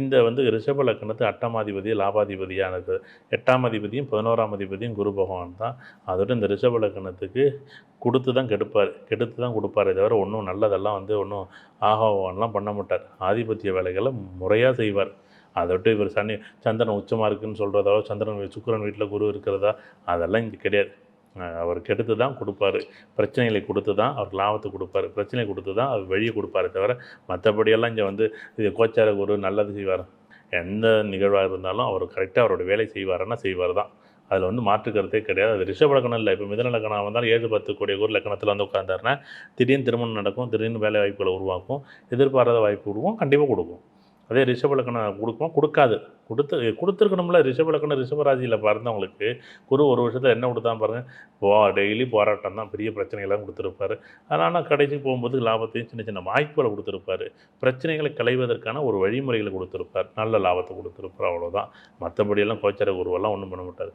இந்த வந்து ரிஷப லக்னத்து அட்டமாதிபதி லாபாதிபதியானது. எட்டாம் அதிபதியும் பதினோராம் அதிபதியும் குரு பகவான் தான். அதோட இந்த ரிஷப லக்னத்துக்கு கொடுத்து தான் கெடுப்பார். கெடுத்து தான் கொடுப்பாரே தவிர ஒன்றும் நல்லதெல்லாம் வந்து ஒன்றும் ஆகவான்லாம் பண்ண மாட்டார். ஆதிபத்திய வேலைகளை முறையாக செய்வார். அதை விட்டு இவர் சனி சந்திரன் உச்சமாக இருக்குன்னு சொல்கிறதோ சந்திரன் சுக்கரன் வீட்டில் குரு இருக்கிறதா? அதெல்லாம் இங்கே கிடையாது. அவர் கெடுத்து தான் கொடுப்பாரு. பிரச்சனைகளை கொடுத்து தான் அவர் லாபத்தை கொடுப்பாரு. பிரச்சனை கொடுத்து தான் அவர் வழியை கொடுப்பாரே தவிர மற்றபடியெல்லாம் இங்கே வந்து இது கோச்சார குரு நல்லது செய்வார்? எந்த நிகழ்வாக இருந்தாலும் அவர் கரெக்டாக அவரோட வேலை செய்வாருன்னா செய்வார் தான். அதில் வந்து மாற்று கருத்தே கிடையாது. அது ரிஷப லக்கணம் இல்லை. இப்போ மிதன லக்கணம் வந்தால் ஏழு பத்து கோடி ஒரு லக்கணத்தில் வந்து உட்காந்தாருன்னா திடீர்னு திருமணம் நடக்கும். திடீர்னு வேலை வாய்ப்புகளை உருவாக்கும். எதிர்பாராத வாய்ப்பு கொடுக்கும் கண்டிப்பாக கொடுக்கும். அதே ரிஷபலக்கணம் கொடுக்கும். கொடுக்காது. கொடுத்து கொடுத்துருக்கணும்ல. ரிஷபலக்கணம் ரிஷபராஜியில் பிறந்தவங்களுக்கு குரு ஒரு வருஷத்தில் என்ன கொடுத்தா பாருங்கள் போ டெய்லி போராட்டம் தான். பெரிய பிரச்சனைகள்லாம் கொடுத்துருப்பாரு. ஆனால் கடைசி போகும்போது லாபத்தையும் சின்ன சின்ன வாய்ப்புகளை கொடுத்துருப்பாரு. பிரச்சனைகளை களைவதற்கான ஒரு வழிமுறைகளை கொடுத்துருப்பார். நல்ல லாபத்தை கொடுத்துருப்பார். அவ்வளோதான் மற்றபடியெல்லாம் கோச்சர குருவெல்லாம் ஒன்றும் பண்ண மாட்டார்.